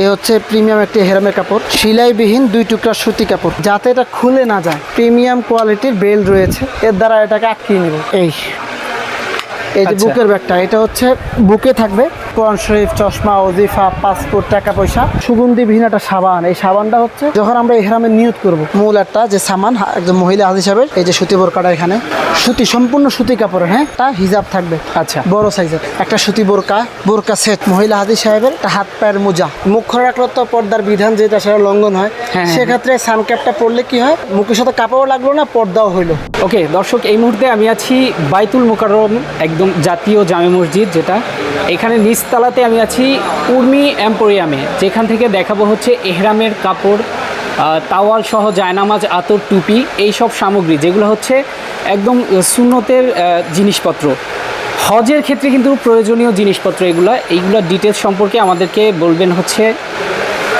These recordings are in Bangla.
এই হচ্ছে প্রিমিয়াম একটি হেরামের কাপড়। সিলাইবিহীন দুই টুকরা সুতি কাপড়। যাতে এটা খুলে না যায় প্রিমিয়াম কোয়ালিটির বেল রয়েছে। এর দ্বারা এটাকে আটকিয়ে নেব। এই এই যে আচ্ছা। বুকের ব্যাগটা এটা হচ্ছে বুকে থাকবে। কোরআন শরীফ চশমা ওজিফা পাসপোর্ট টাকা পয়সা সুগন্ধিবিহীন একটা সাবান। এই সাবানটা হচ্ছে যখন আমরা এহরামে নিয়ত করব মূল একটা যে সামান একজন মহিলা হাজ হিসাবে এই যে সুতি বোরকাটা এখানে সুতি সম্পূর্ণ সুতি কাপড়ের হ্যাঁ তা হিজাব থাকবে। আচ্ছা। বড় সাইজের। একটা সুতি বোরকা বোরকা সেট মহিলা হাজি সাহেবের একটা হাত পায়ের মোজা। মুখ খোলা রাখলে তো পর্দার বিধান যেটা সেটা লঙ্ঘন হয়। হ্যাঁ। সেক্ষেত্রে সানক্যাপটা পরলে কি হয়? মুখের সাথে কাপড়ও লাগল না পর্দাও হইল। ওকে দর্শক এই মুহূর্তে আমি আছি বাইতুল মোকাররম একদম জাতীয় জামে মসজিদ যেটা এখানে নিচতলাতে আমি আছি উর্মি এম্পোরিয়ামে। যেখান থেকে দেখাবো হচ্ছে এহরামের কাপড় তাওয়াল সহ জায়নামাজ, আতর, টুপি এই সব সামগ্রী, যেগুলো হচ্ছে একদম সুন্নতের জিনিসপত্র। হজের ক্ষেত্রে কিন্তু প্রয়োজনীয় জিনিসপত্র এগুলো। এইগুলো ডিটেলস সম্পর্কে আমাদেরকে বলবেন হচ্ছে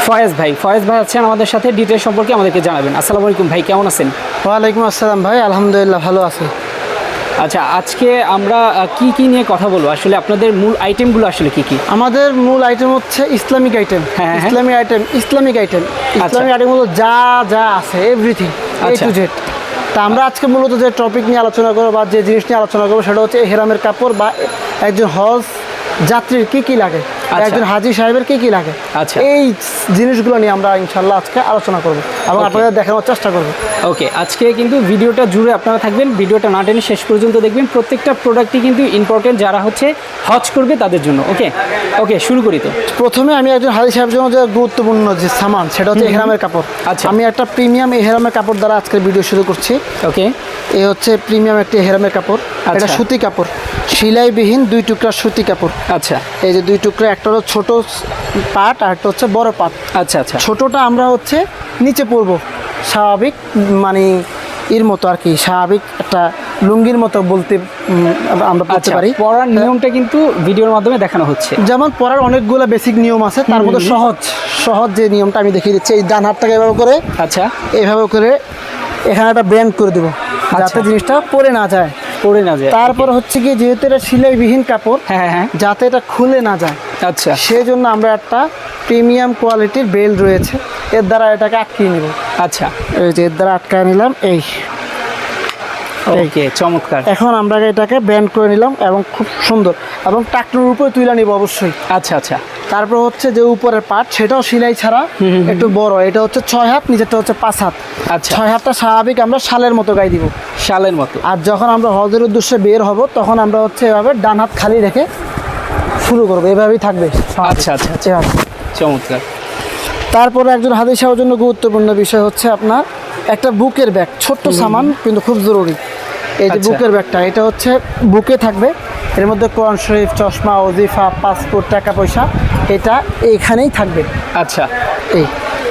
ফয়েজ ভাই। ফয়েজ ভাই আছেন আমাদের সাথে ডিটেলস সম্পর্কে আমাদেরকে জানাবেন। আসসালামু আলাইকুম ভাই, কেমন আছেন? ওয়ালাইকুম আসসালাম ভাই, আলহামদুলিল্লাহ ভালো আছি। আচ্ছা আজকে আমরা কি কি নিয়ে কথা বলব আসলে আপনাদের মূল আইটেমগুলো আসলে কি কি আমাদের মূল আইটেম হচ্ছে ইসলামিক আইটেম হ্যাঁ, হ্যাঁ। Islamic item Islamic item Islamic item হলো যা যা আছে এভরিথিং এ আচ্ছা। টু জেড তা আমরা আজকে মূলত যে টপিক নিয়ে আলোচনা করব বা যে জিনিস নিয়ে আলোচনা করব সেটা হচ্ছে হেরামের কাপড় বা একজন হজ যাত্রীর কি কি লাগে আচ্ছা। একজন হাজি সাহেবের কি কি লাগে? আচ্ছা। এই জিনিসগুলো নিয়ে আমরা ইনশাল্লাহ আজকে আলোচনা করব এবং. আপনাদের দেখানোর চেষ্টা করব। ওকে আজকে কিন্তু ভিডিওটা জুড়ে আপনারা থাকবেন ভিডিওটা না টেনে শেষ পর্যন্ত দেখবেন। প্রত্যেকটা প্রোডাক্টই কিন্তু ইম্পর্টেন্ট যারা হচ্ছে হজ করবে তাদের জন্য ওকে ওকে শুরু করি তো। প্রথমে আমি একজন হাজি সাহেবের জন্য যে গুরুত্বপূর্ণ যে সামান সেটা হচ্ছে এহরামের কাপড়। আচ্ছা। আমি একটা প্রিমিয়াম এহরামের কাপড় দ্বারা আজকের ভিডিও শুরু করছি। ওকে এ হচ্ছে প্রিমিয়াম একটি হেরামের কাপড়। এটা আচ্ছা। সুতি কাপড়। সিলাইবিহীন দুই টুকরা সুতি কাপড়। আচ্ছা। এই যে দুই টুকরা একটা হলো ছোট পাট আর একটা হচ্ছে বড় পাট। আচ্ছা আচ্ছা। ছোটটা আমরা হচ্ছে নিচে পরব। স্বাভাবিক মানে এর মতো আর কি স্বাভাবিক একটা লুঙ্গির মতো বলতে আমরা বলতে আচ্ছা পারি। পড়ার নিয়মটা কিন্তু ভিডিওর মাধ্যমে দেখানো হচ্ছে। যেমন পড়ার অনেকগুলো বেসিক নিয়ম আছে তার মধ্যে সহজ সহজ যে নিয়মটা আমি দেখিয়ে দিচ্ছি এই ডান হাতটাকে এভাবে করে আচ্ছা। এভাবে করে এখানে একটা ব্যান্ড করে দেবো যাতে আচ্ছা। জিনিসটা পরে না যায়। পড়ে না যায় তারপর হচ্ছে কি যেহেতু এটা সিলাইবিহীন কাপড় হ্যাঁ হ্যাঁ হ্যাঁ। যাতে এটা খুলে না যায়। আচ্ছা। সেই জন্য আমরা একটা প্রিমিয়াম কোয়ালিটির বেল রয়েছে। এর দ্বারা এটাকে আটকিয়ে নিব। আচ্ছা। এই যে এর দ্বারা আটকায় নিলাম এই। ওকে চমৎকার। এখন আমরা এটাকে ব্যান্ড করে নিলাম এবং খুব সুন্দর। এবং টাকনোর উপরে তুলে নিব অবশ্যই। আচ্ছা আচ্ছা। তারপর হচ্ছে যে উপরের পাট সেটাও সিলাই ছাড়া একটু বড়। এটা হচ্ছে ছয় হাত নিচেরটা হচ্ছে পাঁচ হাত। আচ্ছা। ছয় হাতটা স্বাভাবিক আমরা শালের মতো গাই দিব। শালের মতো। আর যখন আমরা হজের উদ্দেশ্যে বের হব তখন আমরা হচ্ছে এভাবে ডান হাত খালি রেখে শুরু করব। এভাবেই থাকবে। আচ্ছা আচ্ছা আচ্ছা। চমৎকার। তারপরে একজন হাদিস সাহেবের জন্য গুরুত্বপূর্ণ বিষয় হচ্ছে আপনার একটা বুকের ব্যাগ ছোট্ট সামান কিন্তু খুব জরুরি। এই যে আচ্ছা। বুকের ব্যাগটা এটা হচ্ছে বুকে থাকবে। এর মধ্যে কোরআন শরীফ চশমা ওজিফা পাসপোর্ট টাকা পয়সা এটা এইখানেই থাকবে। আচ্ছা। এই।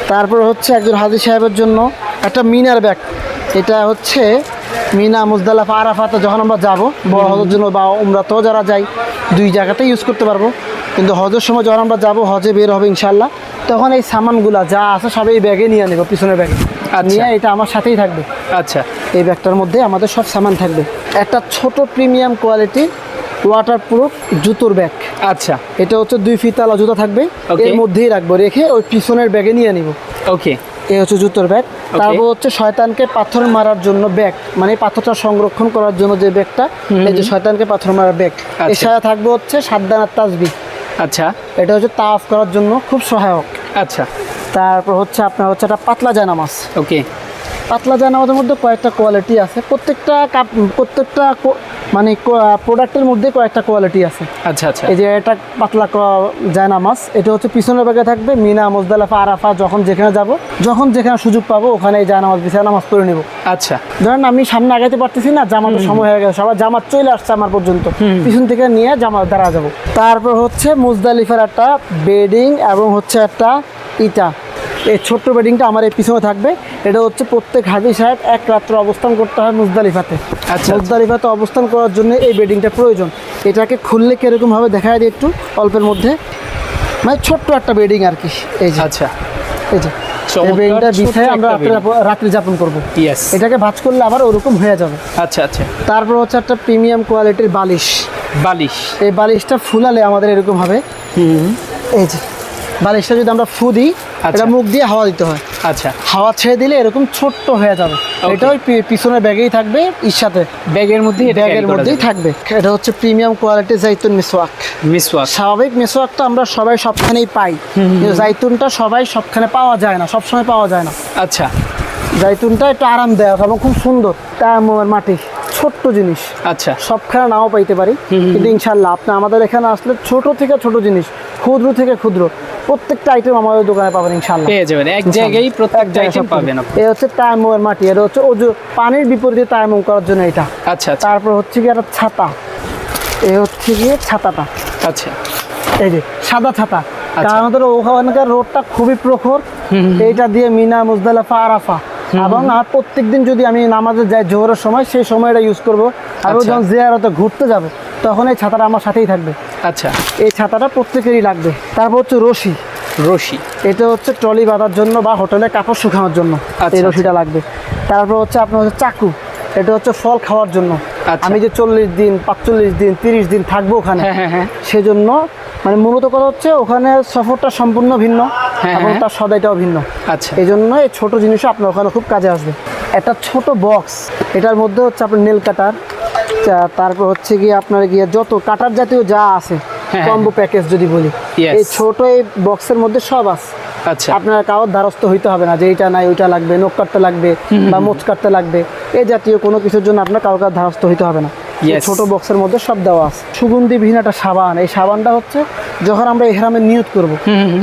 তারপর হচ্ছে একজন হাজি সাহেবের জন্য একটা মিনার ব্যাগ। এটা হচ্ছে মিনা মুজদালাফা আরাফাতে যখন আমরা যাব বড় হজের জন্য বা উমরাতেও যারা যাই দুই জায়গাতেই ইউজ করতে পারব। কিন্তু হজের সময় যখন আমরা যাব হজে বের হবে ইনশাল্লাহ তখন এই সামানগুলা যা আছে সব এই ব্যাগে নিয়ে নেব পিছনের ব্যাগে। আচ্ছা। নিয়ে এটা আমার সাথেই থাকবে। আচ্ছা। এই ব্যাগটার মধ্যে আমাদের সব সামান থাকবে। একটা ছোট প্রিমিয়াম কোয়ালিটির ওয়াটারপ্রুফ জুতোর ব্যাগ। আচ্ছা। এটা হচ্ছে দুই ফিতালা জুতো থাকবে. এর মধ্যেই রাখব রেখে ওই পিছনের ব্যাগে নিয়ে নিব ওকে এই হচ্ছে জুতোর ব্যাগ। তারপর হচ্ছে শয়তানকে পাথর মারার জন্য ব্যাগ। মানে পাথরটা সংরক্ষণ করার জন্য যে ব্যাগটা এই যে শয়তানকে পাথর মারার ব্যাগ। এছাড়া আচ্ছা। থাকবে হচ্ছে সাদ্দানার তাসবি। আচ্ছা। এটা হচ্ছে তাফ করার জন্য খুব সহায়ক। আচ্ছা। তারপর হচ্ছে আপনার হচ্ছে একটা পাতলা জানামাজ। ওকে পাতলা জানামাজের মধ্যে কয়েকটা কোয়ালিটি আছে। প্রত্যেকটা কাপ প্রত্যেকটা মানে প্রোডাক্টের মধ্যে কয়েকটা কোয়ালিটি আছে। আচ্ছা আচ্ছা। এই যে এটা পাতলা জায়নামাজ এটা হচ্ছে পিছনের ব্যাগে থাকবে মিনা মুজদালাফা আরাফা যখন যেখানে যাব যখন যেখানে সুযোগ পাবো ওখানে এই জায়নামাজ বিছানা নামাজ পড়ে নেব। আচ্ছা। ধরেন আমি সামনে আগাইতে পারতেছি না জামাতের সময় হয়ে গেছে সবার জামাত চলে আসছে আমার পর্যন্ত। পিছন থেকে নিয়ে জামাত দাঁড়া যাব। তারপর হচ্ছে মুজদালিফার একটা বেডিং এবং হচ্ছে একটা ইটা। এই ছোট্ট বেডিংটা আমার এই পিছনে থাকবে। এটা হচ্ছে প্রত্যেক হাজি সাহেব এক রাত্র অবস্থান করতে হয় মুজদালিফাতে। আচ্ছা। মুজদালিফাতে অবস্থান করার জন্য এই বেডিংটা প্রয়োজন। এটাকে খুললে কিরকমভাবে দেখা যায় একটু অল্পের মধ্যে। মানে ছোট্ট একটা বেডিং আর কি। এই যে। আচ্ছা। এই যে। বেডিংটা বিছায় আমরা রাত্রে- যাপন করব। এটাকে ভাঁজ করলে আবার ওরকম হয়ে যাবে। আচ্ছা আচ্ছা। তারপর হচ্ছে একটা প্রিমিয়াম কোয়ালিটির বালিশ। বালিশ। এই বালিশটা ফুলালে আমাদের এরকম হবে। এই যে। বালিশটা যদি আমরা ফু দিই আচ্ছা। এটা মুখ দিয়ে হাওয়া দিতে হয়। আচ্ছা। হাওয়া ছেড়ে দিলে এরকম ছোট্ট হয়ে যাবে। এটা ওই পিছনের ব্যাগেই থাকবে ইর সাথে ব্যাগের মধ্যে ব্যাগের মধ্যেই থাকবে। এটা হচ্ছে প্রিমিয়াম কোয়ালিটির জাইতুন মিসওয়াক মিসওয়াক স্বাভাবিক মেসোয়াক তো আমরা সবাই সবখানেই পাই। কিন্তু জাইতুনটা সবাই সবখানে পাওয়া যায় না সবসময় পাওয়া যায় না। আচ্ছা। জাইতুনটা একটু আরামদায়ক এবং খুব সুন্দর। তার মাটি। ছোট্ট জিনিস। আচ্ছা। সবখানে নাও পাইতে পারি। কিন্তু ইনশাল্লাহ আপনি আমাদের এখানে আসলে ছোট থেকে ছোট জিনিস ক্ষুদ্র থেকে ক্ষুদ্র প্রত্যেকটা আইটেম আমাদের দোকানে পাবেন পেয়ে যাবেন এক জায়গায় প্রত্যেকটা আইটেম পাবেন হচ্ছে মাটি এটা হচ্ছে ওজু পানির বিপরীতে তায়ামুম করার জন্য এটা। আচ্ছা আচ্ছা। তারপর হচ্ছে কি একটা ছাতা। এ হচ্ছে গিয়ে ছাতাটা। আচ্ছা। এই যে সাদা ছাতা। আচ্ছা। কারণ আমাদের ওখানকার রোডটা খুবই প্রখর। এইটা দিয়ে মিনা মুজদালাফা আরাফা। এবং আর প্রত্যেকদিন যদি আমি নামাজে যাই জোহরের সময় সেই সময়টা ইউজ করব। আর আচ্ছা। যখন জিয়ারতে ঘুরতে যাবে তখন এই ছাতাটা আমার সাথেই থাকবে। আচ্ছা। এই ছাতাটা প্রত্যেকেরই লাগবে। তারপর হচ্ছে রশি। রশি। এটা হচ্ছে ট্রলি বাঁধার জন্য বা হোটেলে কাপড় শুকানোর জন্য আচ্ছা, এই রশিটা লাগবে। তারপর হচ্ছে আপনার হচ্ছে চাকু। এটা হচ্ছে ফল খাওয়ার জন্য। আচ্ছা। আমি যে চল্লিশ দিন পাঁচচল্লিশ দিন তিরিশ দিন থাকব ওখানে হ্যাঁ হ্যাঁ হ্যাঁ। সেজন্য মানে মূলত কথা হচ্ছে ওখানে সফরটা সম্পূর্ণ ভিন্ন হ্যাঁ, এবং হ্যাঁ। তার সদাইটাও ভিন্ন। আচ্ছা। এই জন্য এই ছোট জিনিসও আপনার ওখানে খুব কাজে আসবে। একটা ছোট বক্স এটার মধ্যে হচ্ছে আপনার নেল কাটার তারপর হচ্ছে গিয়ে আপনার গিয়ে যত কাটার জাতীয় যা আছে হ্যাঁ, কম্বো প্যাকেজ যদি বলি এই ছোট এই বক্সের মধ্যে সব আছে। আচ্ছা। আপনার কারোর দ্বারস্থ হইতে হবে না যে এইটা নাই ওইটা লাগবে নখ কাটতে লাগবে বা মোচ কাটতে লাগবে। এই জাতীয় কোনো কিছুর জন্য আপনার কারোর দ্বারস্থ হইতে হবে না. ছোট বক্সের মধ্যে সব দেওয়া আছে। সুগন্ধিবিহীন একটা সাবান। এই সাবানটা হচ্ছে যখন আমরা এহরামে নিয়ত করব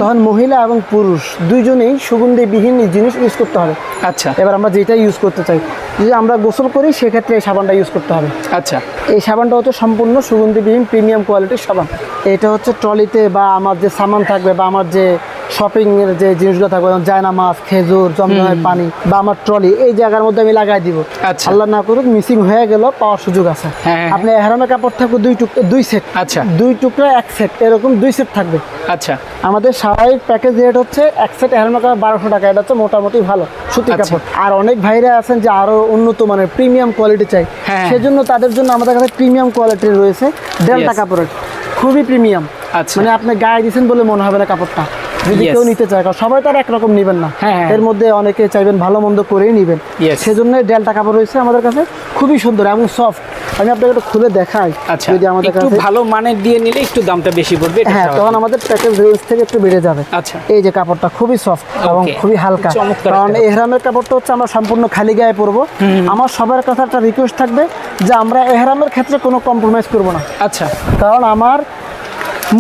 তখন মহিলা এবং পুরুষ দুইজনেই সুগন্ধিবিহীন জিনিস ইউজ করতে হবে। আচ্ছা। এবার আমরা যেটা ইউজ করতে চাই যদি আমরা গোসল করি সেক্ষেত্রে এই সাবানটা ইউজ করতে হবে। আচ্ছা। এই সাবানটা হচ্ছে সম্পূর্ণ সুগন্ধিবিহীন প্রিমিয়াম কোয়ালিটির সাবান। এটা হচ্ছে ট্রলিতে বা আমার যে সামান থাকবে বা আমার যে শপিং এর যে জিনিসগুলো থাকবে যেমন জায়না মাছ খেজুর জমজমের পানি বা আমার ট্রলি এই জায়গার মধ্যে আমি লাগাই দিব আচ্ছা। আল্লাহ না করুক মিসিং হয়ে গেল পাওয়ার সুযোগ আছে হ্যাঁ, হ্যাঁ। আপনি এহারামের কাপড় থাকবে দুই টুক দুই সেট আচ্ছা। দুই টুকরা এক সেট এরকম দুই সেট থাকবে আচ্ছা আমাদের স্বাভাবিক প্যাকেজ রেট হচ্ছে এক সেট এহারামের কাপড় বারোশো টাকা এটা হচ্ছে মোটামুটি ভালো সুতি আচ্ছা। কাপড় আর অনেক ভাইরা আছেন যে আরও উন্নত মানের প্রিমিয়াম কোয়ালিটি চাই হ্যাঁ। সেজন্য তাদের জন্য আমাদের কাছে প্রিমিয়াম কোয়ালিটির রয়েছে ডেল্টা কাপড়ের খুবই প্রিমিয়াম আচ্ছা। মানে আপনি গায়ে দিয়েছেন বলে মনে হবে না কাপড়টা যদি কেউ নিতে চায় কারণ সবাই তো আর একরকম নেবেন না। হ্যাঁ, হ্যাঁ। এর মধ্যে অনেকে চাইবেন ভালো মন্দ করেই নেবেন. সেজন্য ডেল্টা কাপড় রয়েছে আমাদের কাছে খুবই সুন্দর এবং সফট আমি আপনাকে একটু খুলে দেখাই আচ্ছা যদি আমাদের কাছে ভালো মানের দিয়ে নিলে একটু দামটা বেশি পড়বে হ্যাঁ তখন আমাদের প্যাকেজ রেঞ্জ থেকে একটু বেড়ে যাবে। আচ্ছা। এই যে কাপড়টা খুবই সফট এবং খুবই হালকা। কারণ এহরামের কাপড়টা হচ্ছে আমরা সম্পূর্ণ খালি গায়ে পরবো। আমার সবার কাছে একটা রিকোয়েস্ট থাকবে যে আমরা এহরামের ক্ষেত্রে কোনো কম্প্রোমাইজ করব না। আচ্ছা। কারণ আমার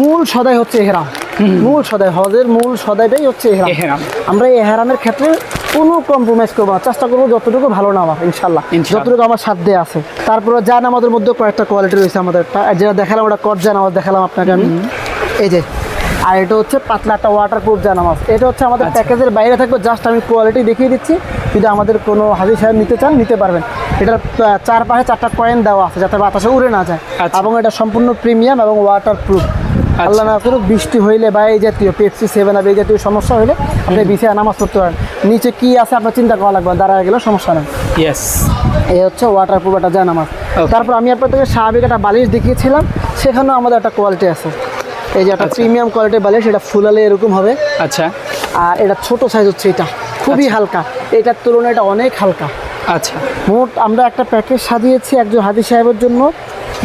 মূল সদাই হচ্ছে এহরাম। মূল সদাই হজের মূল সদাইটাই হচ্ছে এহরাম। আমরা এই এহরামের ক্ষেত্রে কোনো কম্প্রোমাইজ করব না। চেষ্টা করব যতটুকু ভালো নেওয়া ইনশাল্লাহ। যতটুকু আমার সাধ্যে আছে। তারপরে যান আমাদের মধ্যে কয়েকটা কোয়ালিটি রয়েছে আমাদের। যেটা দেখালাম ওটা কট জানামাজ দেখালাম আপনাকে আমি। এই যে আর এটা হচ্ছে পাতলা একটা ওয়াটার প্রুফ জানামাজ এটা হচ্ছে আমাদের আচ্ছা। প্যাকেজের বাইরে থাকবে। জাস্ট আমি কোয়ালিটি দেখিয়ে দিচ্ছি। যদি আমাদের কোনো হাজির সাহেব নিতে চান নিতে পারবেন। এটার আহ, চার পাশে চারটা কয়েন দেওয়া আছে যাতে বাতাসে উড়ে না যায়। আচ্ছা। এবং এটা সম্পূর্ণ প্রিমিয়াম এবং ওয়াটার প্রুফ আল্লাহ না করুক বৃষ্টি হইলে বা এই জাতীয় পেপসি সেভেন আপ এই জাতীয় সমস্যা হলে আপনি বিছায় নামাজ পড়তে পারেন। নিচে কি আছে আপনার চিন্তা করা লাগবে? দাঁড়ায় গেলে সমস্যা নেই। ইয়েস এই হচ্ছে ওয়াটার প্রুফ একটা নামাজ তারপর আমি আপনাদেরকে স্বাভাবিক একটা বালিশ দেখিয়েছিলাম সেখানেও আমাদের একটা কোয়ালিটি আছে। এই যে একটা আচ্ছা। প্রিমিয়াম কোয়ালিটির বালিশ এটা ফুলালে এরকম হবে। আচ্ছা। আর এটা ছোট সাইজ হচ্ছে এটা। খুবই হালকা। এটার তুলনায় এটা অনেক হালকা। আচ্ছা। মোট আমরা একটা প্যাকেজ সাজিয়েছি একজন হাদি সাহেবের জন্য।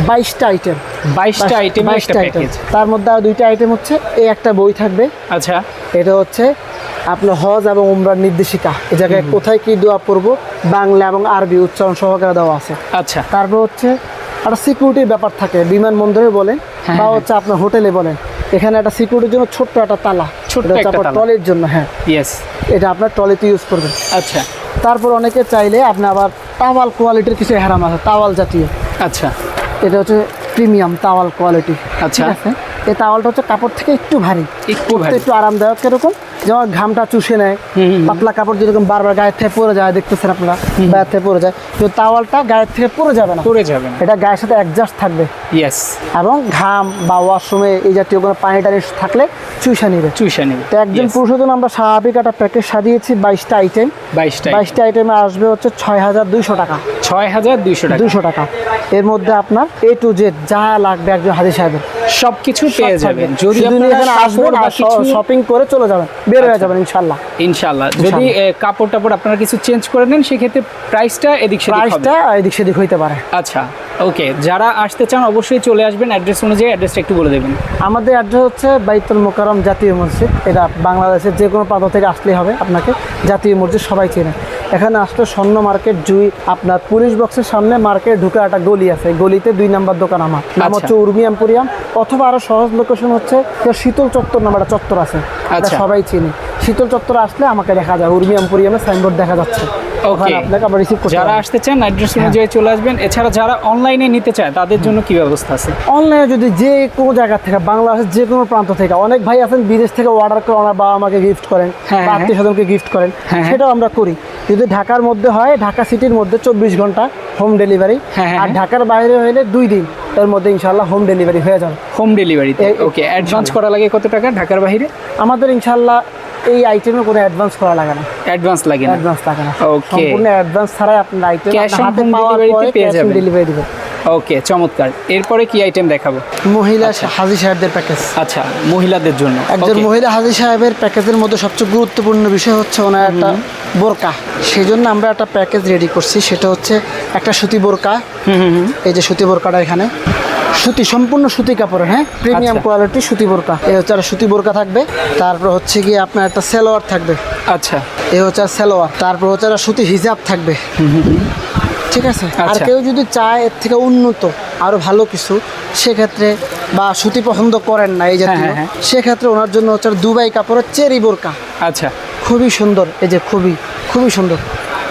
বাইশটা আইটেম বাইশটা আইটেম একটা প্যাকেজ তার মধ্যে আর দুইটা আইটেম হচ্ছে এই একটা বই থাকবে। আচ্ছা। এটা হচ্ছে আপনার হজ এবং উমরার নির্দেশিকা। এই জায়গায় কোথায় কি দোয়া পড়ব? বাংলা এবং আরবি উচ্চারণ সহকারে দেওয়া আছে। আচ্ছা। তারপর হচ্ছে একটা সিকিউরিটির ব্যাপার থাকে বিমানবন্দরে বলেন হ্যাঁ, বা হ্যাঁ। হচ্ছে আপনার হোটেলে বলেন। এখানে একটা সিকিউরিটির জন্য ছোট্ট একটা তালা। ছোট্ট একটা ট্রলির জন্য হ্যাঁ। ইয়েস এটা আপনার ট্রলিতে ইউজ করবেন। আচ্ছা। তারপর অনেকে চাইলে আপনি আবার তাওয়াল কোয়ালিটির কিছু হেরাম আছে তাওয়াল জাতীয়। আচ্ছা। এটা হচ্ছে প্রিমিয়াম তাওয়াল কোয়ালিটি। আচ্ছা। আছে? এই তাওয়ালটা হচ্ছে কাপড় থেকে একটু ভারী। একটু ভারী। একটু আরামদায়ক এরকম। যেমন ঘামটা চুষে নেয়। পাতলা কাপড় যেরকম বারবার গায়ের থেকে পরে যায় দেখতেছেন আপনারা? গায়ের থেকে পরে যায়। তো তাওয়ালটা গায়ের থেকে পরে যাবে না। পড়ে যাবে এটা গায়ের সাথে অ্যাডজাস্ট থাকবে। ইয়েস এবং ঘাম বা ওয়াশরুমে এই জাতীয় কোনো পানি টানি থাকলে চুষে নিবে। চুষা নেবে তো একজন পুরুষের জন্য আমরা স্বাভাবিক একটা প্যাকেজ সাজিয়েছি বাইশটা আইটেম বাইশটা বাইশটা আইটেমে আসবে হচ্ছে ছয় হাজার দুইশো টাকা। ছয় হাজার দুইশো টাকা। দুইশো টাকা। এর মধ্যে আপনার এ টু জেড যা লাগবে একজন হাজি সাহেবের। সবকিছু পেয়ে যাবেন। যদি এখানে আসবেন শপিং করে চলে যাবেন। বের হয়ে আচ্ছা। যাবেন ইনশাল্লাহ ইনশাল্লাহ যদি কাপড় টাপড় আপনারা কিছু চেঞ্জ করে নেন সেক্ষেত্রে প্রাইসটা এদিক সেদিক প্রাইসটা এদিক সেদিক হইতে পারে। আচ্ছা। ওকে যারা আসতে চান অবশ্যই চলে আসবেন। অ্যাড্রেস অনুযায়ী অ্যাড্রেসটা একটু বলে দেবেন। আমাদের অ্যাড্রেস হচ্ছে বাইতুল মোকারম জাতীয় মসজিদ। এটা বাংলাদেশের যে কোনো প্রান্ত থেকে আসলেই হবে আপনাকে। জাতীয় মসজিদ সবাই চেনে। এখানে আসলে স্বর্ণ মার্কেট জুই। আপনার পুলিশ বক্সের সামনে মার্কেট ঢুকে একটা গলি আছে। গলিতে দুই নাম্বার দোকান আমার। নাম আচ্ছা। হচ্ছে উর্মি এম্পোরিয়াম। অথবা আরও সহজ লোকেশন হচ্ছে শীতল চত্বর নাম একটা চত্বর আছে। এটা আচ্ছা। সবাই চিনি। শীতল চত্বর আসলে আমাকে দেখা যায়। উর্মি এম্পোরিয়ামের সাইনবোর্ড দেখা যাচ্ছে। ওখানে আপনাকে আবার রিসিভ করতে যারা আসতে চান অ্যাড্রেস অনুযায়ী চলে আসবেন। এছাড়া যারা অনলাইনে নিতে চায় তাদের জন্য কি ব্যবস্থা আছে? অনলাইনে যদি যে কোনো জায়গা থেকে বাংলাদেশের যে কোনো প্রান্ত থেকে অনেক ভাই আছেন বিদেশ থেকে অর্ডার করে ওনার বাবা আমাকে গিফট করেন হ্যাঁ, হ্যাঁ। আত্মীয় স্বজনকে গিফট করেন হ্যাঁ, হ্যাঁ। সেটাও আমরা করি। যদি ঢাকার মধ্যে হয় ঢাকা সিটির মধ্যে চব্বিশ ঘণ্টা হোম ডেলিভারি হ্যাঁ, হ্যাঁ, আর হ্যাঁ। ঢাকার বাইরে হলে দুই দিন এর মধ্যে ইনশাল্লাহ হোম ডেলিভারি হয়ে যাবে। হোম ডেলিভারিতে এ- ওকে অ্যাডভান্স করা লাগে কত টাকা ঢাকার বাইরে? আমাদের ইনশাল্লাহ এই আইটেমে কোনো অ্যাডভান্স করা লাগে না। অ্যাডভান্স লাগে না। অ্যাডভান্স লাগে না। Okay. সম্পূর্ণ অ্যাডভান্স ছাড়াই আপনার আইটেম হাতে পাওয়ার পরে পেয়ে ক্যাশ যাবেন। ডেলিভারি দিবে ওকে চমৎকার। এরপরে কি আইটেম দেখাবো? মহিলা হাজি সাহেবদের প্যাকেজ আচ্ছা মহিলাদের জন্য। একজন মহিলা হাজি সাহেবের প্যাকেজের মধ্যে সবচেয়ে গুরুত্বপূর্ণ বিষয় হচ্ছে ওনার একটা বোরকা। সেই জন্য আমরা একটা প্যাকেজ রেডি করছি। সেটা হচ্ছে একটা সুতি বোরকা। এই যে সুতি বোরকাটা এখানে। সুতি সম্পূর্ণ সুতি কাপড়ের হ্যাঁ? প্রিমিয়াম আচ্ছা। কোয়ালিটি সুতি বোরকা। এই হচ্ছে একটা সুতি বোরকা থাকবে। তারপর হচ্ছে গিয়ে আপনার একটা সেলোয়ার থাকবে। আচ্ছা। এই হচ্ছে আর সেলোয়ার। তারপর হচ্ছে একটা সুতি হিজাব থাকবে। ঠিক আছে? আর আচ্ছা। কেউ যদি চায় এর থেকে উন্নত আরও ভালো কিছু সেক্ষেত্রে বা সুতি পছন্দ করেন না এই জাতীয় হ্যাঁ, হ্যাঁ। সেক্ষেত্রে ওনার জন্য হচ্ছে দুবাই কাপড়ের চেরি বোরকা। আচ্ছা। খুবই সুন্দর। এই যে খুবই খুবই সুন্দর।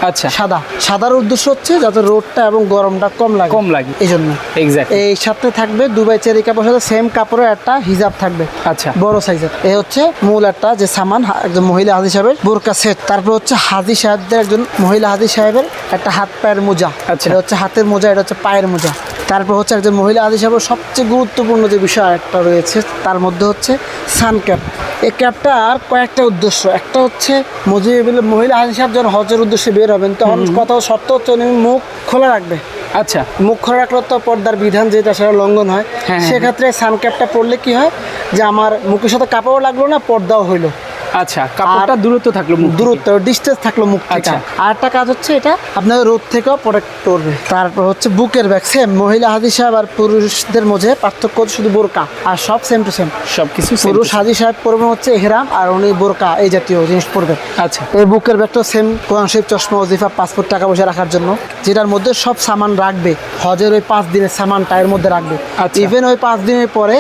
আচ্ছা। সাদা। সাদার উদ্দেশ্য হচ্ছে যাতে রোদটা এবং গরমটা কম লাগে। কম লাগে। এই জন্য এক্স্যাক্ট এই সাথে থাকবে দুবাই চেরি কাপড় সাথে সেম কাপড়ের একটা হিজাব থাকবে। আচ্ছা। বড় সাইজের এই হচ্ছে মূল একটা যে সামান একজন মহিলা হাজি সাহেবের বোরকা সেট তারপর হচ্ছে হাজি সাহেবদের একজন মহিলা হাজি সাহেবের একটা হাত পায়ের মোজা। আচ্ছা। এটা হচ্ছে হাতের মোজা এটা হচ্ছে পায়ের মোজা। তারপর হচ্ছে একজন মহিলা হাজি সাহেবের সবচেয়ে গুরুত্বপূর্ণ যে বিষয় একটা রয়েছে তার মধ্যে হচ্ছে সান ক্যাপ এই ক্যাপটার কয়েকটা উদ্দেশ্য। একটা হচ্ছে মজিবুল মহিলা হাজি সাহেব যখন হজের উদ্দেশ্যে বের হবেন। তখন কথা সত্য হচ্ছে উনি মুখ খোলা রাখবে। আচ্ছা। মুখ খোলা রাখলে তো পর্দার বিধান যেটা সেটা লঙ্ঘন হয়। হ্যাঁ, সেক্ষেত্রে সানক্যাপটা পরলে কি হয়? যে আমার মুখের সাথে কাপড়ও লাগল না পর্দাও হইল। আচ্ছা কাপড়টা দূরত্ব থাকল মুখ দূরত্ব ডিস্টেন্স থাকল মুখ থেকে। আচ্ছা। আর একটা কাজ হচ্ছে এটা আপনার রোদ থেকেও প্রোটেক্ট করবে তারপর হচ্ছে বুকের ব্যাগ সেম মহিলা হাজি সাহেব আর পুরুষদের মধ্যে পার্থক্য শুধু বোরকা আর সব সেম টু সেম সবকিছু same পুরুষ হাজি সাহেব পরবেন হচ্ছে এহরাম আর উনি বোরকা এই জাতীয় জিনিস পরবেন আচ্ছা। এই বুকের ব্যাগটা সেম কোরআন শরীফ চশমা ওজিফা পাসপোর্ট টাকা পয়সা রাখার জন্য যেটার মধ্যে সব সামান রাখবে। হজের ওই পাঁচ দিনের সামানটা এর মধ্যে রাখবে। আচ্ছা। ইভেন ওই পাঁচ দিনের পরে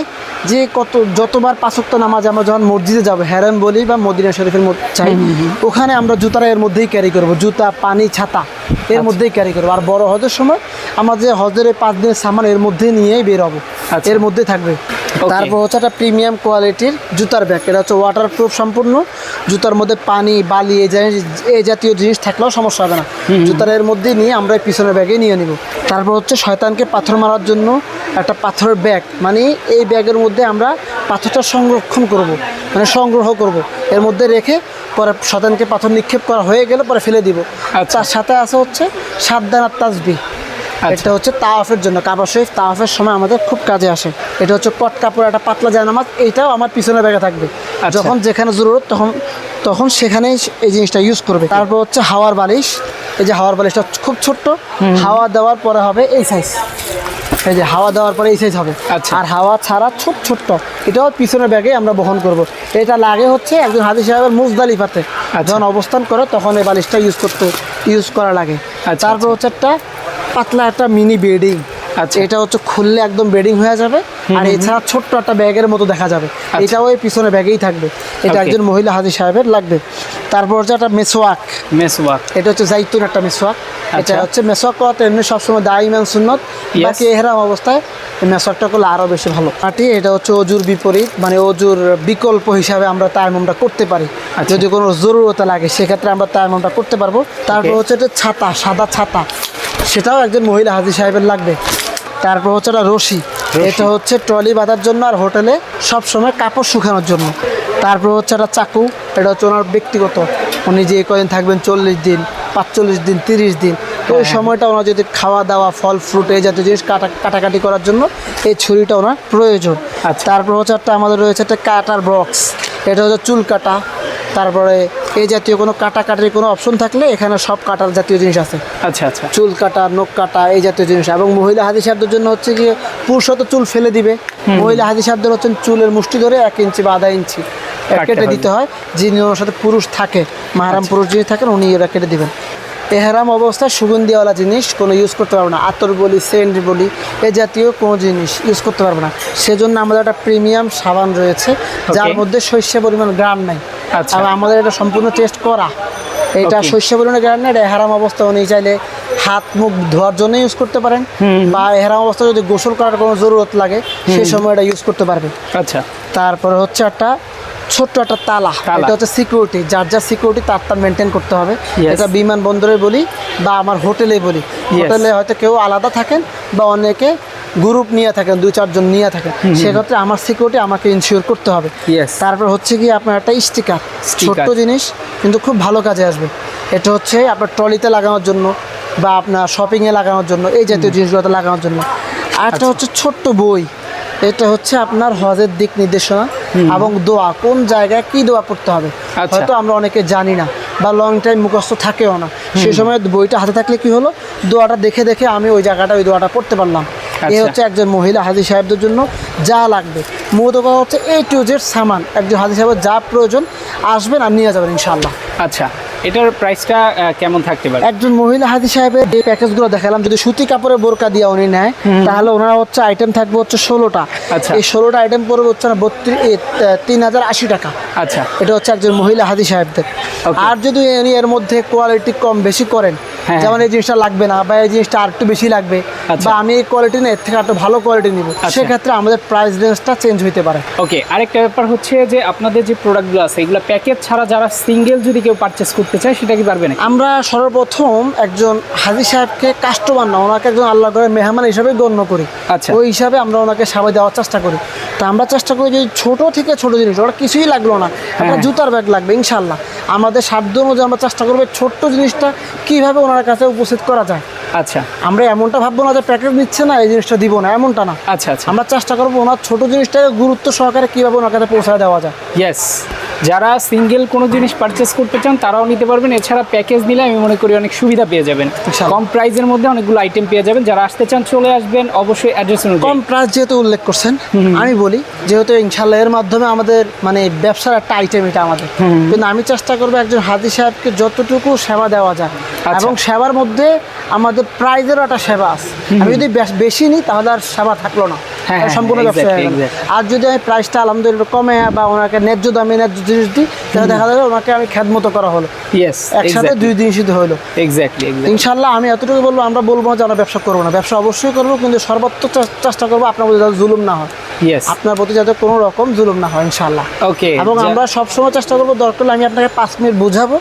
যে কত যতবার পাঁচক্ত নামাজ আমরা যখন মসজিদে যাব হেরাম বলি বা মদিনা শরীফের চাই। ওখানে আমরা জুতারা এর মধ্যেই ক্যারি করব। জুতা পানি ছাতা এর মধ্যেই ক্যারি করব। আর বড় হজের সময় আমরা যে হজের পাঁচ দিনের সামান এর মধ্যে নিয়েই বের হব। আচ্ছা। এর মধ্যে থাকবে। তারপর হচ্ছে একটা প্রিমিয়াম কোয়ালিটির জুতার ব্যাগ এটা হচ্ছে ওয়াটার প্রুফ সম্পূর্ণ। জুতার মধ্যে পানি বালি এই জিনিস- এই জাতীয় জিনিস থাকলেও সমস্যা হবে না। জুতার এর মধ্যে নিয়ে আমরা এই পিছনের ব্যাগে নিয়ে নিব। তারপর হচ্ছে শয়তানকে পাথর মারার জন্য একটা পাথরের ব্যাগ মানে এই ব্যাগের মধ্যে আমরা পাথরটা সংরক্ষণ করব। মানে সংগ্রহ করব। এর মধ্যে রেখে পরে শয়তানকে পাথর নিক্ষেপ করা হয়ে গেলে পরে ফেলে দিব। আচ্ছা। তার সাথে আছে হচ্ছে সাত দানার তাসবি আচ্ছা। এটা হচ্ছে তাওয়াফের জন্য কাবা শরীফ তাওয়াফের সময় আমাদের খুব কাজে আসে। এটা হচ্ছে কট কাপড় একটা পাতলা জায়নামাজ এইটাও আমার পিছনে ব্যাগে থাকবে। আচ্ছা। যখন যেখানে জরুরত তখন তখন সেখানেই এই জিনিসটা ইউজ করবে। তারপর হচ্ছে হাওয়ার বালিশ এই যে হাওয়ার বালিশটা খুব ছোট্ট হাওয়া দেওয়ার পরে হবে এই সাইজ এই যে হাওয়া দেওয়ার পরে এই সাইজ হবে। আচ্ছা। আর হাওয়া ছাড়া ছোট ছোট্ট এটাও পিছনের ব্যাগে আমরা বহন করব। এটা লাগে হচ্ছে একজন হাজি সাহেবের মুজদালিফাতে। আচ্ছা। যখন অবস্থান করে তখন এই বালিশটা ইউজ করতে ইউজ করা লাগে। আচ্ছা, তারপর হচ্ছে একটা পাতলা একটা মিনি বেডিং আচ্ছা। এটা হচ্ছে খুললে একদম বেডিং হয়ে যাবে। আর এছাড়া ছোট্ট একটা ব্যাগের মতো দেখা যাবে। এটাও এই পিছনে ব্যাগেই থাকবে। এটা একজন মহিলা হাজি সাহেবের লাগবে। তারপর হচ্ছে একটা মেসোয়াক মেসওয়াক এটা হচ্ছে জাইতুন একটা মেসোয়াক এটা আচ্ছা। হচ্ছে মেসোয়াক করাতে এমনি সবসময় দাইমান সুন্নত. বাকি এহরাম অবস্থায় মেসোয়াকটা করলে আরও বেশি ভালো। মাটি এটা হচ্ছে অজুর বিপরীত। মানে অজুর বিকল্প হিসাবে আমরা তায়ামুমটা করতে পারি। আচ্ছা। যদি কোনো জরুরতা লাগে সেক্ষেত্রে আমরা তায়ামুমটা করতে পারব। তারপর হচ্ছে একটা ছাতা সাদা ছাতা। সেটাও একজন মহিলা হাজি সাহেবের লাগবে। তারপর হচ্ছে একটা রশি। এটা হচ্ছে ট্রলি বাঁধার জন্য আর হোটেলে সব সময় কাপড় শুকানোর জন্য। তারপর হচ্ছে একটা চাকু এটা হচ্ছে ওনার ব্যক্তিগত। উনি যে কদিন থাকবেন? চল্লিশ দিন পাঁচচল্লিশ দিন তিরিশ দিন। ওই সময়টা ওনার যদি খাওয়া দাওয়া ফল ফ্রুট এই জাতীয় জিনিস কাটা কাটাকাটি করার জন্য এই ছুরিটা ওনার প্রয়োজন। আচ্ছা। তারপর হচ্ছে একটা আমাদের রয়েছে একটা কাটার বক্স এটা হচ্ছে চুল কাটা। তারপরে এই জাতীয় কোনো কাটা কাটাকাটির কোনো অপশন থাকলে এখানে সব কাটার জাতীয় জিনিস আছে। আচ্ছা আচ্ছা। চুল কাটা নখ কাটা এই জাতীয় জিনিস। এবং মহিলা হাদি সাহেবদের জন্য হচ্ছে গিয়ে পুরুষ তো চুল ফেলে দিবে। মহিলা হাদি সাহেবদের হচ্ছেন চুলের মুষ্টি ধরে এক ইঞ্চি বা আধা ইঞ্চি। কেটে দিতে হয়। যিনি ওনার সাথে পুরুষ থাকে মাহারাম পুরুষ যিনি থাকেন উনি ওরা কেটে দিবেন। এহারাম অবস্থায় সুগন্ধিওয়ালা জিনিস কোনো ইউজ করতে পারবে না। আতর বলি সেন্ট বলি এ জাতীয় কোনো জিনিস ইউজ করতে পারবে না। সেজন্য আমাদের একটা প্রিমিয়াম সাবান রয়েছে যার মধ্যে শস্যের পরিমাণ গ্রাম নাই। আচ্ছা। আর আমাদের এটা সম্পূর্ণ টেস্ট করা। এটা শস্য গ্রাম নেই এটা অবস্থা উনি চাইলে হাত মুখ ধোয়ার জন্য ইউজ করতে পারেন বা এহারাম অবস্থা যদি গোসল করার কোনো জরুরত লাগে সেই সময় এটা ইউজ করতে পারবে। আচ্ছা। তারপরে হচ্ছে একটা ছোট্ট একটা তালা। এটা হচ্ছে সিকিউরিটি যার যার সিকিউরিটি তার তার মেনটেন করতে হবে. এটা বিমান বন্দরে বলি বা আমার হোটেলে বলি। হোটেলে হয়তো কেউ আলাদা থাকেন বা অনেকে গ্রুপ নিয়ে থাকেন দুই চারজন নিয়ে থাকেন। সেক্ষেত্রে আমার সিকিউরিটি আমাকে ইনশিওর করতে হবে. তারপর হচ্ছে কি আপনার একটা স্টিকার ছোট্ট জিনিস কিন্তু খুব ভালো কাজে আসবে। এটা হচ্ছে আপনার ট্রলিতে লাগানোর জন্য বা আপনার শপিংয়ে লাগানোর জন্য এই জাতীয় জিনিসগুলোতে লাগানোর জন্য। আর একটা হচ্ছে ছোট্ট বই। এটা হচ্ছে আপনার হজের দিক নির্দেশনা এবং দোয়া। কোন জায়গায় কি দোয়া পড়তে হবে? আচ্ছা। হয়তো আমরা অনেকে জানি না বা লং টাইম মুখস্থ থাকেও না। সেই সময় বইটা হাতে থাকলে কি হলো? দোয়াটা দেখে দেখে আমি ওই জায়গাটা ওই দোয়াটা পড়তে পারলাম। এই আচ্ছা। হচ্ছে একজন মহিলা হাজি সাহেবদের জন্য যা লাগবে। মূলত কথা হচ্ছে এ টু জেড সামান। একজন হাজি সাহেবের যা প্রয়োজন আসবেন আর নিয়ে যাবেন ইনশাল্লাহ আচ্ছা এটার প্রাইসটা কেমন থাকতে পারে? একজন মহিলা হাজি সাহেবের যে প্যাকেজগুলো দেখালাম যদি সুতি কাপড়ে বোরকা দিয়ে উনি নেয় তাহলে ওনারা হচ্ছে আইটেম থাকবে হচ্ছে ষোলোটা। আচ্ছা। এই ষোলোটা আইটেম পড়বে হচ্ছে না বত্রিশ তিন হাজার আশি টাকা। আচ্ছা। এটা হচ্ছে একজন মহিলা হাজি সাহেবদের। আর যদি উনি এর মধ্যে কোয়ালিটি কম বেশি করেন। যেমন এই জিনিসটা লাগবে না বা এই জিনিসটা আর একটু বেশি লাগবে আচ্ছা। বা আমি এই কোয়ালিটি না এর থেকে একটু ভালো কোয়ালিটি নিব সেক্ষেত্রে আমাদের প্রাইস রেঞ্জটা চেঞ্জ হতে পারে। ওকে আরেকটা ব্যাপার হচ্ছে যে আপনাদের যে প্রোডাক্টগুলো আছে এগুলো প্যাকেজ ছাড়া যারা সিঙ্গেল যদি কেউ পারচেস করতে চায় সেটা কি পারবে না আমরা সর্বপ্রথম একজন হাজি সাহেবকে কাস্টমার না ওনাকে একজন আল্লাহ করে মেহমান হিসাবে গণ্য করি। আচ্ছা। ওই হিসাবে আমরা ওনাকে সেবা দেওয়ার চেষ্টা করি। তা আমরা চেষ্টা করি যে ছোট থেকে ছোট জিনিস ওরা কিছুই লাগল না। একটা হ্যাঁ। জুতার ব্যাগ লাগবে ইনশাল্লাহ আমাদের সাধ্য অনুযায়ী আমরা চেষ্টা করব ছোট্ট জিনিসটা কীভাবে ওনার কাছে উপস্থিত করা যায়। আচ্ছা। আমরা এমনটা ভাববো না যে প্যাকেট নিচ্ছে না এই জিনিসটা দিব না এমনটা না। আচ্ছা আচ্ছা। আমরা চেষ্টা করব ওনার ছোট জিনিসটাকে গুরুত্ব সহকারে কীভাবে ওনার কাছে পৌঁছায় দেওয়া যায়। ইয়েস যারা সিঙ্গেল কোনো জিনিস পারচেস করতে চান তারাও নিতে পারবেন। এছাড়া প্যাকেজ নিলে আমি মনে করি অনেক সুবিধা পেয়ে যাবেন। কম প্রাইসের মধ্যে অনেকগুলো আইটেম পেয়ে যাবেন। যারা আসতে চান চলে আসবেন। অবশ্যই অ্যাড্রেস অনুযায়ী। কম প্রাইস যেহেতু উল্লেখ করছেন আমি বলি যেহেতু ইনশাল্লাহ এর মাধ্যমে আমাদের মানে ব্যবসার একটা আইটেম এটা আমাদের। কিন্তু আমি চেষ্টা করব একজন হাজি সাহেবকে যতটুকু সেবা দেওয়া যায় আচ্ছা। এবং সেবার মধ্যে আমাদের প্রাইজেরও একটা সেবা আছে। আমি যদি বেশি নিই তাহলে আর সেবা থাকল না। সম্পূর্ণ হ্যাঁ, ব্যবসা হয়ে গেল। আর যদি আমি প্রাইসটা আলহামদুলিল্লাহ কমে বা ওনাকে ন্যায্য দামে ন্যায্য জিনিস দিই তাহলে দেখা যাবে ওনাকে আমি খেদমতো করা হলো। ইয়েস একসাথে দুই দিন শুধু হলো। এক্স্যাক্টলি ইনশাল্লাহ আমি এতটুকু বলব আমরা বলব না যে আমরা ব্যবসা করব না। ব্যবসা অবশ্যই করব কিন্তু চেষ্টা করব আপনার প্রতি যাতে জুলুম না হয়। ইয়েস আপনার প্রতি যাতে কোনো রকম জুলুম না হয় ইনশাল্লাহ ওকে এবং আমরা সবসময় চেষ্টা করব দরকার হলে আমি আপনাকে পাঁচ মিনিট বুঝাবো।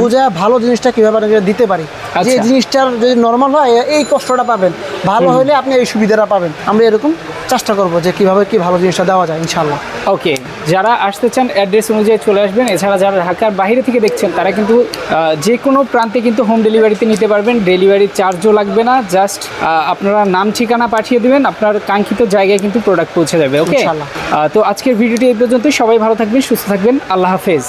বুঝায় ভালো জিনিসটা কীভাবে আপনাকে দিতে পারি। যে আচ্ছা। জিনিসটার যদি নর্মাল হয় এই কষ্টটা পাবেন। ভালো হলে আপনি এই সুবিধাটা পাবেন। আমরা এরকম চেষ্টা করব যে কীভাবে কি ভালো জিনিসটা দেওয়া যায় ইনশাল্লাহ ওকে যারা আসতে চান অ্যাড্রেস অনুযায়ী চলে আসবেন এছাড়া যারা ঢাকার বাইরে থেকে দেখছেন তারা কিন্তু যে কোনো প্রান্তে কিন্তু হোম ডেলিভারিতে নিতে পারবেন ডেলিভারি চার্জও লাগবে না জাস্ট আপনারা নাম ঠিকানা পাঠিয়ে দেবেন আপনার কাঙ্ক্ষিত জায়গায় কিন্তু প্রোডাক্ট পৌঁছে যাবে ওকে? তো আজকের ভিডিওটি এই পর্যন্তই সবাই ভালো থাকবেন সুস্থ থাকবেন আল্লাহ হাফেজ।